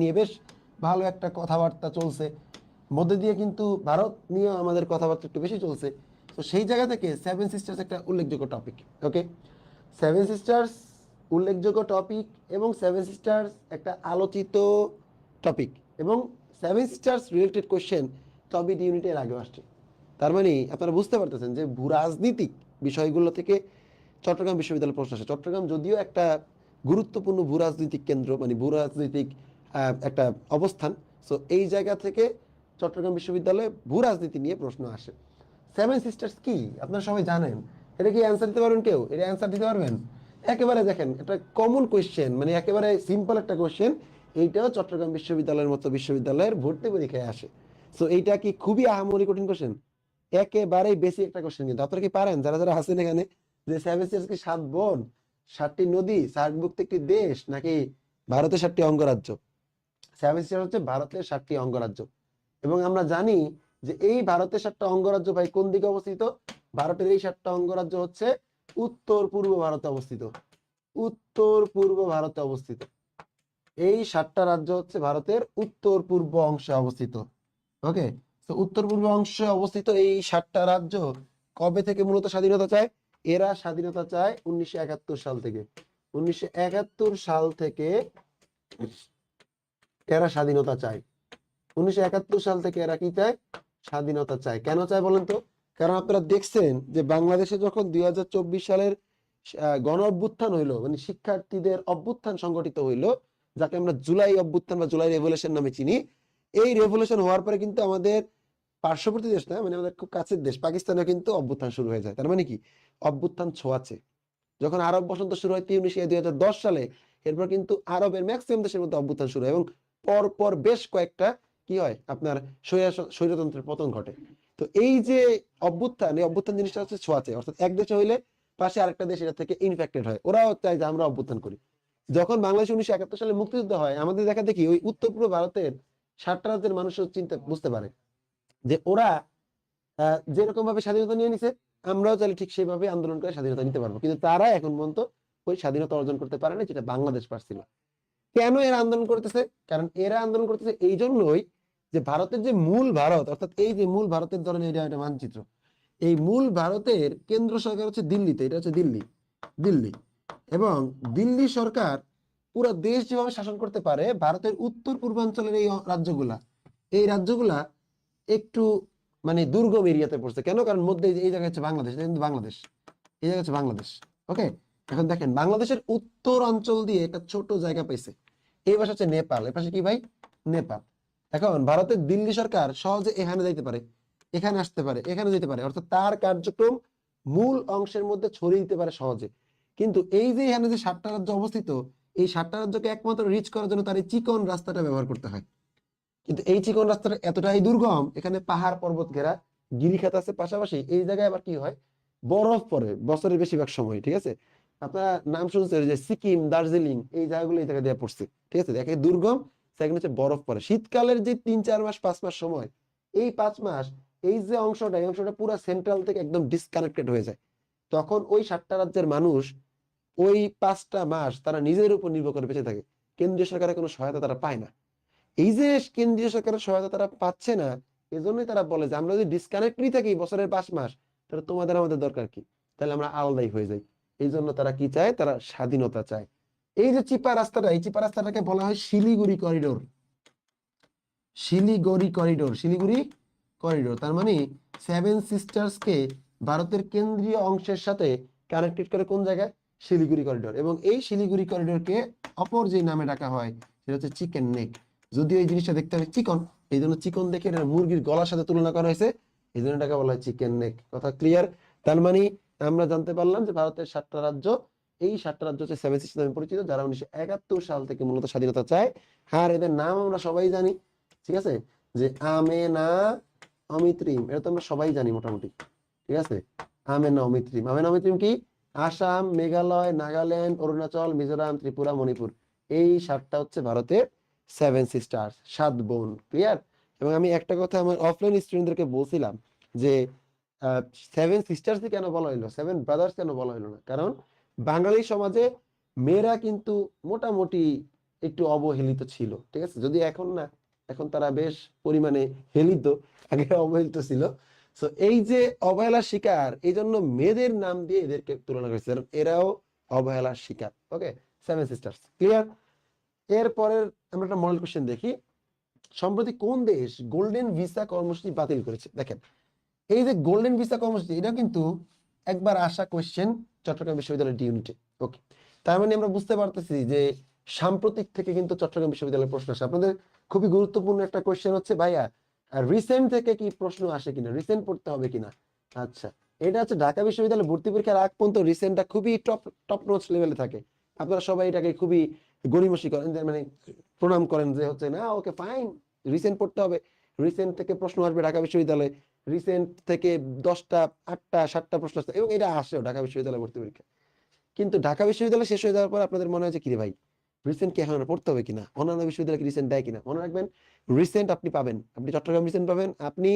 নিয়ে বেশ ভালো একটা কথাবার্তা চলছে। মধ্যে দিয়ে কিন্তু ভারত নিয়ে আমাদের কথাবার্তা একটু বেশি চলছে। তো সেই জায়গা থেকে সেভেন সিস্টার্স একটা উল্লেখযোগ্য টপিক ওকে সেভেন সিস্টার্স উল্লেখযোগ্য টপিক এবং সেভেন সিস্টার্স একটা আলোচিত টপিক এবং seven sisters related question topic ইউনিটের আগে আসছে। তার মানে আপনারা বুঝতে পারতেছেন যে ভূ রাজনীতিক বিষয়গুলো থেকে চট্টগ্রাম বিশ্ববিদ্যালয় প্রশ্ন আসে। চট্টগ্রাম যদিও একটা গুরুত্বপূর্ণ ভূ রাজনৈতিক কেন্দ্র মানে ভূ রাজনৈতিক একটা অবস্থান। সো এই জায়গা থেকে চট্টগ্রাম বিশ্ববিদ্যালয়ে ভূ রাজনীতি নিয়ে প্রশ্ন আসে। সেভেন সিস্টার্স কি? আপনারা সবাই জানেন। এটা কি অ্যান্সার দিতে পারবেন কেউ? এটা অ্যান্সার দিতে পারবেন? একেবারে দেখেন এটা কমন কোয়েশ্চেন মানে একেবারে সিম্পল একটা কোয়েশ্চেন এইটাও চট্টগ্রাম বিশ্ববিদ্যালয়ের মতো বিশ্ববিদ্যালয়ের ভর্তি পরীক্ষায় আসে। সো এইটা কি খুবই আহামরি কঠিন কোশ্চেন একেবারেই বেশি একটা কোশ্চেন কিন্তু। আপনারা কি পারেন? যারা যারা আছেন এখানে, যে সেভেন সিস্টার্স কি সাত বোন? সাতটি নদী, সার্কভুক্ত একটি দেশ, নাকি ভারতের সাতটি অঙ্গরাজ্য? সেভেন সিস্টার হচ্ছে ভারতের সাতটি অঙ্গরাজ্য। এবং আমরা জানি যে এই ভারতের সাতটা অঙ্গরাজ্য ভাই কোন দিকে অবস্থিত? ভারতের এই সাতটা অঙ্গরাজ্য হচ্ছে উত্তর পূর্ব ভারতে অবস্থিত। উত্তর পূর্ব ভারতে অবস্থিত। এই সাতটা রাজ্য হচ্ছে ভারতের উত্তর পূর্ব অংশে অবস্থিত। ওকে? তো উত্তর পূর্ব অংশে অবস্থিত এই সাতটা রাজ্য কবে থেকে মূলত স্বাধীনতা চায়? এরা স্বাধীনতা চায় উনিশশো একাত্তর সাল থেকে। উনিশশো একাত্তর সাল থেকে এরা স্বাধীনতা চায়। উনিশশো একাত্তর সাল থেকে এরা কি চায়? স্বাধীনতা চায়। কেন চায় বলেন তো? কারণ আপনারা দেখছেন যে বাংলাদেশে যখন দুই সালের গণ অভ্যুত্থান হইল মানে শিক্ষার্থীদের অভ্যুত্থান সংগঠিত হইল, যাকে আমরা জুলাই অভ্যুত্থান বা জুলাই রেভলিউশন নামে চিনি, এই রেভলিউশন হওয়ার পরে কিন্তু আমাদের পার্শ্ববর্তী দেশ না মানে আমাদের খুব কাছের দেশ পাকিস্তানে কিন্তু অভ্যুত্থান শুরু হয়ে যায়। তার মানে কি? অভ্যুত্থান ছোঁয়াছে যখন আরব বসন্ত শুরু হয় তিরিশে দুই সালে, এরপর কিন্তু আরবের ম্যাক্সিমাম দেশের মধ্যে অভ্যুত্থান শুরু হয় এবং পর পর বেশ কয়েকটা কি হয়? আপনার স্বৈরা- স্বৈরতন্ত্রের পতন ঘটে। তো এই যে অভ্যুত্থান, এই অভ্যুত্থান জিনিসটা হচ্ছে ছোঁয়াচে। অর্থাৎ এক দেশে হইলে পাশে আরেকটা দেশ এটা থেকে ইনফেক্টেড হয়। ওরাও চায় যে আমরা অভ্যুত্থান করি। যখন বাংলাদেশ উনিশশো একাত্তর সালে মুক্তিযুদ্ধ হয়, আমাদের দেখা দেখি ওই উত্তর পূর্ব ভারতের সাতটা রাজ্যের মানুষ চিন্তা, বুঝতে পারে যে ওরা যেরকম ভাবে স্বাধীনতা নিয়ে নিছে, আমরাও চাইলে ঠিক সেইভাবে আন্দোলন করে স্বাধীনতা নিতে পারব। কিন্তু তারা এখন পর্যন্ত ওই স্বাধীনতা অর্জন করতে পারে না যেটা বাংলাদেশ পারছিল। কেন এরা আন্দোলন করতেছে? কারণ এরা আন্দোলন করতেছে এই জন্যই যে ভারতের যে মূল ভারত, অর্থাৎ এই যে মূল ভারতের ধরনের এটা একটা মানচিত্র, এই মূল ভারতের কেন্দ্র সরকার হচ্ছে দিল্লিতে, এটা হচ্ছে দিল্লি দিল্লি। এবং দিল্লি সরকার পুরো দেশ যেভাবে শাসন করতে পারে, ভারতের উত্তর পূর্বাঞ্চলের এই রাজ্যগুলা এই রাজ্যগুলা একটু মানে দুর্গম এরিয়াতে পড়ছে। কেন? কারণ মধ্যে এই জায়গা হচ্ছে বাংলাদেশ, এটা কিন্তু বাংলাদেশ, এই জায়গা হচ্ছে বাংলাদেশ ওকে এখন দেখেন, বাংলাদেশের উত্তর অঞ্চল দিয়ে একটা ছোট জায়গা পাইছে। এই পাশে হচ্ছে নেপাল, এই পাশে কি ভাই? নেপাল। এখন ভারতের দিল্লি সরকার সহজে এখানে যাইতে পারে, এখানে আসতে পারে, এখানে যেতে পারে। অর্থাৎ তার কার্যক্রম মূল অংশের মধ্যে ছড়িয়ে দিতে পারে সহজে। কিন্তু এই যে এখানে যে সাতটা রাজ্য অবস্থিত, এই সাতটা রাজ্যকে একমাত্র রিচ করার জন্য তার এই চিকন রাস্তাটা ব্যবহার করতে হয়। কিন্তু এই চিকন রাস্তাটা এতটাই দুর্গম, এখানে পাহাড় পর্বত ঘেরা, গিরিখাত আছে পাশাপাশি, এই জায়গায় আবার কি হয়? বরফ পরে বছরের বেশিরভাগ সময়, ঠিক আছে? আপনার নাম শুনছেন যে সিকিম, দার্জিলিং, এই জায়গাগুলো এই জায়গা দিয়ে পড়ছে। ঠিক আছে? দেখে দুর্গম, সেখানে হচ্ছে বরফ পড়ে। শীতকালের যে তিন, চার মাস, পাঁচ মাস সময়, এই পাঁচ মাস, এই যে অংশটা, এই অংশটা পুরো সেন্ট্রাল থেকে একদম ডিসকানেক্টেড হয়ে যায়। তখন ওই সাতটা রাজ্যের মানুষ ওই পাঁচটা মাস তারা নিজের উপর নির্ভর করে বেঁচে থাকে। কেন্দ্রীয় সরকারের কোনো সহায়তা তারা পায় না। এই যে কেন্দ্রীয় সরকারের সহায়তা তারা পাচ্ছে না, এজন্যই তারা বলে যে, আমরা যদি ডিসকানেক্টই থাকি বছরের পাঁচ মাস, তাহলে তোমাদের আমাদের দরকার কি? তাহলে আমরা আলাদাই হয়ে যাই। এই জন্য তারা কি চায়? তারা স্বাধীনতা চায়। এই যে চিপা রাস্তাটা, এই চিপা রাস্তাটাকে বলা হয় Siliguri corridor. Siliguri corridor Siliguri corridor. তার মানে সেভেন সিস্টার্স কে ভারতের কেন্দ্রীয় অংশের সাথে কানেক্টেড করে কোন জায়গায়? শিলিগুড়ি করিডোর। এবং এই শিলিগুড়ি করিডোরকে অপর যে নামে ডাকা হয়, সেটা হচ্ছে চিকেন নেক। যদিও এই জিনিসটা দেখতে হবে চিকন, এই জন্য চিকন দেখে এটা মুরগির গলার সাথে তুলনা করা হয়েছে। এই জন্য এটাকে বলা হয় চিকেন নেক। কথা ক্লিয়ার তার মানে আমরা জানতে পারলাম যে ভারতের সাতটা রাজ্য, এই সাতটা রাজ্য হচ্ছে সেভেন সিস্টার নামে পরিচিত, যারা উনিশশো একাত্তর সাল থেকে মূলত স্বাধীনতা চায়। আর এদের নাম আমরা সবাই জানি, ঠিক আছে? যে আমেনা অমিত্রিম, এটা তো আমরা সবাই জানি মোটামুটি, ঠিক আছে? আমেনা অমিত্রিম। আমেনা অমিত্রিম কি? আসাম, মেঘালয়, নাগাল্যান্ড, অরুণাচল, মিজোরাম, ত্রিপুরা, মণিপুর। এই সাতটা হচ্ছে ভারতের সেভেন সিস্টার সাত বোন ক্লিয়ার এবং আমি একটা কথা আমার অফলাইন স্টুডেন্টদেরকে বলছিলাম যে সেভেন সিস্টার্স কেন বলা হইল? সেভেন ব্রাদার্স কেন বলা হইল না? কারণ বাঙালি সমাজে মেয়েরা কিন্তু মোটামুটি একটু অবহেলিত ছিল, ঠিক আছে? যদি এখন না, এখন তারা বেশ পরিমাণে হেলিত, আগে অবহেলিত ছিল। তো এই যে অবহেলার শিকার, এই জন্য মেয়েদের নাম দিয়ে এদেরকে তুলনা করেছে। কারণ এরাও অবহেলার শিকার ওকে সেভেন সিস্টার্স ক্লিয়ার এরপরের আমরা একটা মডেল কোশ্চেন দেখি। সম্প্রতি কোন দেশ গোল্ডেন ভিসা কর্মসূচি বাতিল করেছে? দেখেন এই যে গোল্ডেন ভিসা কর্মসূচি এটা কিন্তু একবার আসা কোশ্চেন চট্টগ্রাম বিশ্ববিদ্যালয়ের ডি ইউনিটে ওকে তার মানে আমরা বুঝতে পারতেছি যে সাম্প্রতিক থেকে কিন্তু চট্টগ্রাম বিশ্ববিদ্যালয়ের প্রশ্ন আসে। আপনাদের খুবই গুরুত্বপূর্ণ একটা কোশ্চেন হচ্ছে, ভাইয়া রিসেন্ট থেকে কি প্রশ্ন আসে কিনা? রিসেন্ট পড়তে হবে কিনা? আচ্ছা এটা হচ্ছে ঢাকা বিশ্ববিদ্যালয় ভর্তি পরীক্ষার আগ পর্যন্ত রিসেন্টটা খুবই টপ টপ নোচ লেভেলে থাকে। আপনারা সবাই এটাকে খুবই গরিমসি করেন, যে মানে প্রণাম করেন যে হচ্ছে, না, ওকে ফাইন রিসেন্ট পড়তে হবে। রিসেন্ট থেকে প্রশ্ন আসবে ঢাকা বিশ্ববিদ্যালয়ে। রিসেন্ট থেকে দশটা, আটটা, সাতটা প্রশ্ন আসবে এবং এটা আসেও ঢাকা বিশ্ববিদ্যালয় ভর্তি পরীক্ষা। কিন্তু ঢাকা বিশ্ববিদ্যালয় শেষ হয়ে যাওয়ার পর আপনাদের মনে হয় যে, কিরে ভাই রিসেন্ট কি এখন পড়তে হবে কিনা? অন্যান্য বিশ্ববিদ্যালয় কি রিসেন্ট দেয় কিনা? মনে রাখবেন রিসেন্ট আপনি পাবেন। আপনি চট্টগ্রাম রিসেন্ট পাবেন, আপনি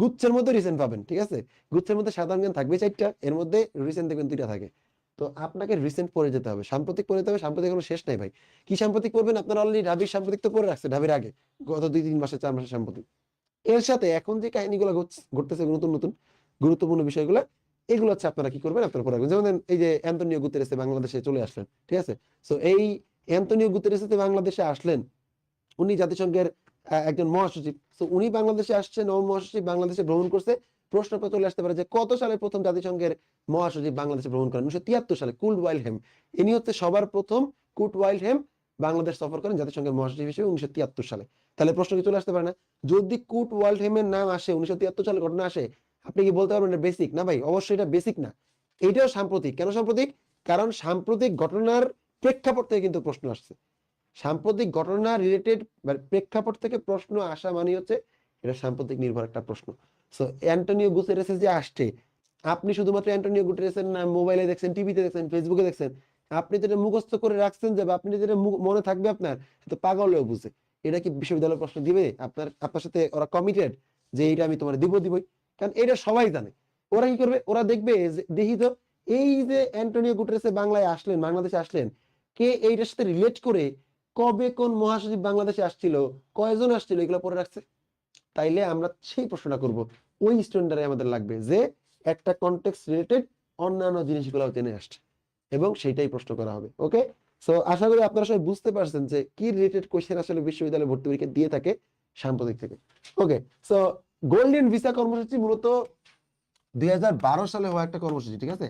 গুচ্ছের মধ্যে রিসেন্ট পাবেন, ঠিক আছে? গুচ্ছের মধ্যে সাধারণ জ্ঞান থাকবে চারটা, এর মধ্যে রিসেন্ট দেখবেন দুইটা থাকে। তো আপনাকে রিসেন্ট পড়ে যেতে হবে। সাম্প্রতিক পড়ে যেতে হবে, সাম্প্রতিক কোনো শেষ নাই ভাই। কি সাম্প্রতিক পড়বেন? আপনারা অলরেডি ঢাবির সাম্প্রতিক তো পড়ে রাখছে, ঢাবির আগে। গত দুই তিন মাসে, চার মাসের সাম্প্রতিক। এর সাথে এখন যে কাহিনীগুলো ঘটতেছে নতুন নতুন, গুরুত্বপূর্ণ বিষয়গুলো, এগুলো হচ্ছে আপনারা কি করবেন? আপনারা পড়ে রাখবেন। যেমন এই যে অ্যান্তনিও গুতেরেসে বাংলাদেশে চলে আসলেন, ঠিক আছে? তো এই অ্যান্তনিও গুতেরেসে বাংলাদেশে আসলেন, উনি জাতিসংঘের একজন মহাসচিব। তো উনি বাংলাদেশে আসছেন, ও মহাসচিব বাংলাদেশে ভ্রমণ করছে। প্রশ্নটা চলে আসতে পারে যে কত সালে প্রথম জাতিসংঘের মহাসচিব বাংলাদেশে ভ্রমণ করেন? উনিশশো তিয়াত্তর সালে, কুল ওয়াইল হেম ইনি হচ্ছে সবার প্রথম কুট ওয়াইল হেম বাংলাদেশ সফর করেন জাতিসংঘের মহাসচিব হিসেবে উনিশশো তিয়াত্তর সালে। তাহলে প্রশ্ন কি চলে আসতে পারে না? যদি কুট ওয়ার্ল্ড হেমের নাম আসে, উনিশশো তিয়াত্তর সালে ঘটনা আসে, আপনি কি বলতে পারবেন এটা বেসিক না ভাই, অবশ্যই এটা বেসিক না। এইটাও সাম্প্রতিক। কেন সাম্প্রতিক? কারণ সাম্প্রতিক ঘটনার প্রেক্ষাপট থেকে কিন্তু প্রশ্ন আসছে। সাম্প্রতিক ঘটনা রিলেটেড প্রেক্ষাপট থেকে প্রশ্ন আসা মানে হচ্ছে এটা সাম্প্রতিক নির্ভর একটা প্রশ্ন। সো অ্যান্টনিও গুতেরেসের যে আসছে, আপনি শুধুমাত্র অ্যান্টনিও গুতেরেসের নাম মোবাইলে দেখছেন টিভিতে দেখছেন ফেসবুকে দেখছেন, আপনি যেটা মুখস্থ করে রাখছেন যে আপনি যেটা মনে থাকবে আপনার তো পাগলেও বুঝে। এটা কি বিশ্ববিদ্যালয় প্রশ্ন দিবে? আপনার আপনার সাথে ওরা কমিটেড যে এইটা আমি তোমার দিব, দিবই। কারণ এটা সবাই জানে। ওরা কি করবে? ওরা দেখবে দেখি তো এই যে অ্যান্টনিও গুটারেসে বাংলায় আসলেন, বাংলাদেশে আসলেন, কে এইটার সাথে রিলেট করে কবে কোন মহাসচিব বাংলাদেশে আসছিল, কয়জন আসছিল, এগুলো পরে রাখছে? তাইলে আমরা সেই প্রশ্নটা করব। ওই স্টুডেন্টরা আমাদের লাগবে যে, একটা কন্টেক্সট রিলেটেড অন্যান্য জিনিসগুলো জেনে আসছে। এবং সেইটাই প্রশ্ন করা হবে। ওকে সো আশা করি আপনারা সবাই বুঝতে পারছেন যে কি রিলেটেড কোশ্চেন আসলে বিশ্ববিদ্যালয় ভর্তি পরীক্ষা দিয়ে থাকে সাম্প্রতিক থেকে। ওকে সো গোল্ডেন ভিসা কর্মসূচি মূলত দুই সালে হওয়া একটা কর্মসূচি, ঠিক আছে?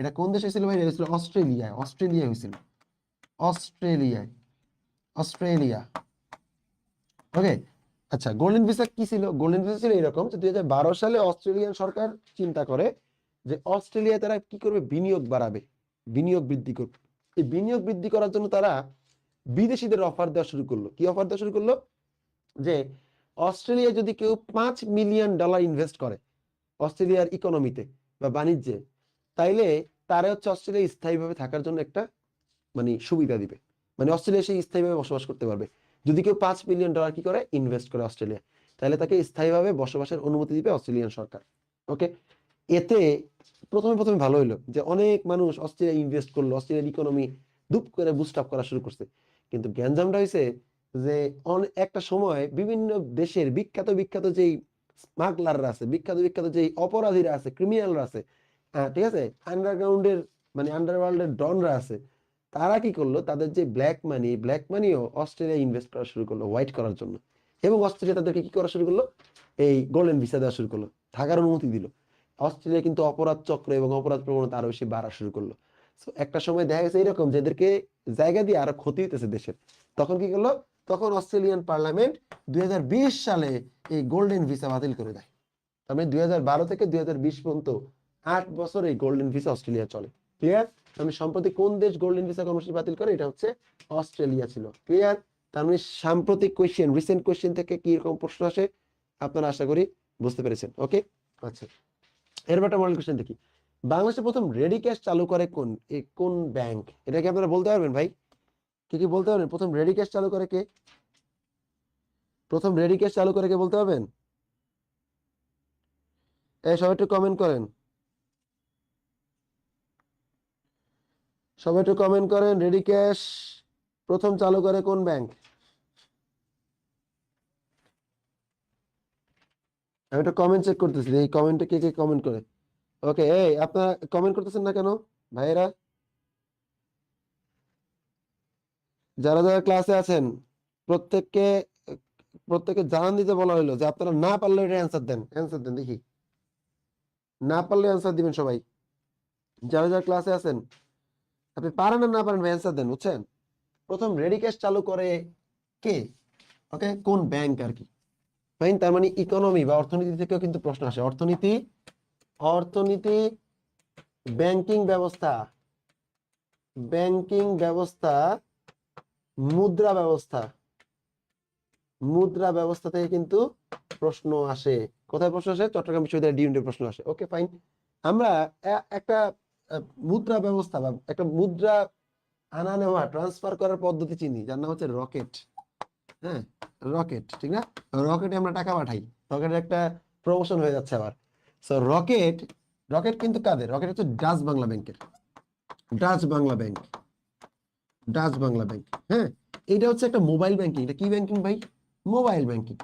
এটা কোন দেশে ছিল ভাই? এটা ছিল অস্ট্রেলিয়ায়। অস্ট্রেলিয়া হয়েছিল। অস্ট্রেলিয়ায়। অস্ট্রেলিয়া। ওকে আচ্ছা গোল্ডেন ভিসা কি ছিল? গোল্ডেন ভিসা ছিল এরকম যে দুই সালে অস্ট্রেলিয়ান সরকার চিন্তা করে যে অস্ট্রেলিয়া তারা কি করবে? বিনিয়োগ বাড়াবে। বিনিয়োগ বৃদ্ধি করবে। এই বিনিয়োগ বৃদ্ধি করার জন্য তারা বিদেশিদের অফার দেওয়া শুরু করল। কি অফার দেওয়া শুরু করল? যে অস্ট্রেলিয়া যদি কেউ পাঁচ মিলিয়ন ডলার ইনভেস্ট করে অস্ট্রেলিয়ার ইকোনমিতে বা বাণিজ্যে, তাইলে তারা হচ্ছে অস্ট্রেলিয়া স্থায়ীভাবে থাকার জন্য একটা মানে সুবিধা দিবে। মানে অস্ট্রেলিয়া সেই স্থায়ীভাবে বসবাস করতে পারবে। যদি কেউ পাঁচ মিলিয়ন ডলার কি করে? ইনভেস্ট করে অস্ট্রেলিয়া। তাহলে তাকে স্থায়ীভাবে বসবাসের অনুমতি দিবে অস্ট্রেলিয়ান সরকার। ওকে এতে প্রথমে প্রথমে ভালো হইল যে অনেক মানুষ অস্ট্রেলিয়া ইনভেস্ট করল, অস্ট্রেলিয়ার ইকোনমি দুপ করে বুস্ট আপ করা শুরু করছে। কিন্তু গ্যাঞ্জামটা হয়েছে যে একটা সময় বিভিন্ন দেশের বিখ্যাত বিখ্যাত যেই স্মাগলাররা আছে, বিখ্যাত বিখ্যাত যেই অপরাধীরা আছে ক্রিমিনালরা আছে ঠিক আছে? আন্ডারগ্রাউন্ডের মানে আন্ডারওয়ার্ল্ডের ডনরা আছে, তারা কি করল? তাদের যে ব্ল্যাক মানি ব্ল্যাক মানিও অস্ট্রেলিয়া ইনভেস্ট করা শুরু করল হোয়াইট করার জন্য। এবং অস্ট্রেলিয়া তাদেরকে কি করা শুরু করল? এই গোল্ডেন ভিসা দেওয়া শুরু করল। থাকার অনুমতি দিল। অস্ট্রেলিয়া কিন্তু অপরাধ চক্র এবং অপরাধ প্রবণতা আরও বেশি বাড়া শুরু করল। So, একটা সময় দেখা গেছে এরকম যে এদেরকে জায়গা দিয়ে আরও ক্ষতি হইতেছে দেশের। তখন কি করল? তখন অস্ট্রেলিয়ান পার্লামেন্ট দুই সালে এই গোল্ডেন ভিসা বাতিল করে দেয়। তার মানে দুই থেকে দুই পর্যন্ত আট বছর এই গোল্ডেন ভিসা অস্ট্রেলিয়া চলে। ক্লিয়ার আমি সম্প্রতি কোন দেশ গোল্ডেন ভিসা কর্মসূচি বাতিল করে? এটা হচ্ছে অস্ট্রেলিয়া ছিল। ক্লিয়ার তার মানে সাম্প্রতিক কোয়েশ্চেন রিসেন্ট কোয়েশ্চেন থেকে কি রকম প্রশ্ন আসে? আপনারা আশা করি বুঝতে পেরেছেন। ওকে আচ্ছা। এরপর একটা মডেল কোয়েশ্চেন দেখি। বাংলাদেশে প্রথম রেডি ক্যাশ চালু করে কোন কোন ব্যাংক এটা কি আপনারা বলতে পারবেন ভাই? কি কি বলতে পারবেন? প্রথম রেডি ক্যাশ চালু করে কে? প্রথম রেডি ক্যাশ চালু করে কে বলতে পারবেন? এই সবাই একটু কমেন্ট করেন। সবাই একটু কমেন্ট করেন রেডি ক্যাশ প্রথম চালু করে কোন ব্যাংক আমি একটা কমেন্ট চেক করতেছি, এই কমেন্টে কে কে কমেন্ট করে? ওকে এই আপনারা কমেন্ট করতেছেন না কেন, ভাইয়েরা? যারা যারা ক্লাসে আছেন, প্রত্যেককে প্রত্যেককে জানান দিতে বলা হলো যে আপনারা না পারলে এটা অ্যান্সার দেন অ্যান্সার দেন, দেখি। না পারলে অ্যান্সার দিবেন সবাই। যারা যারা ক্লাসে আছেন, আপনি পারেন না পারেন অ্যান্সার দেন, বুঝছেন? প্রথম রেডি ক্যাশ চালু করে কে? ওকে কোন ব্যাংক আর কি? ফাইন তার মানে ইকোনমি বা অর্থনীতি থেকেও কিন্তু প্রশ্ন আসে। অর্থনীতি অর্থনীতি ব্যাংকিং ব্যবস্থা। ব্যাংকিং ব্যবস্থা, মুদ্রা ব্যবস্থা। মুদ্রা ব্যবস্থা থেকে কিন্তু প্রশ্ন আসে। কোথায় প্রশ্ন আসে? চট্টগ্রাম বিশ্ববিদ্যালয় ডিউন্ডে প্রশ্ন আসে। ওকে ফাইন আমরা একটা মুদ্রা ব্যবস্থা বা একটা মুদ্রা আনা নেওয়া ট্রান্সফার করার পদ্ধতি চিনি, যার নাম হচ্ছে রকেট হ্যাঁ রকেট, ঠিক না? রকেটে আমরা টাকা পাঠাই। রকেটের একটা প্রমোশন হয়ে যাচ্ছে আবার। সো রকেট রকেট কিন্তু কাদের? রকেট হচ্ছে ডাচ বাংলা ব্যাংকের। Dutch Bangla bank. Dutch Bangla bank হ্যাঁ? এটা হচ্ছে একটা মোবাইল ব্যাংকিং। এটা কি ব্যাংকিং ভাই? Mobile banking.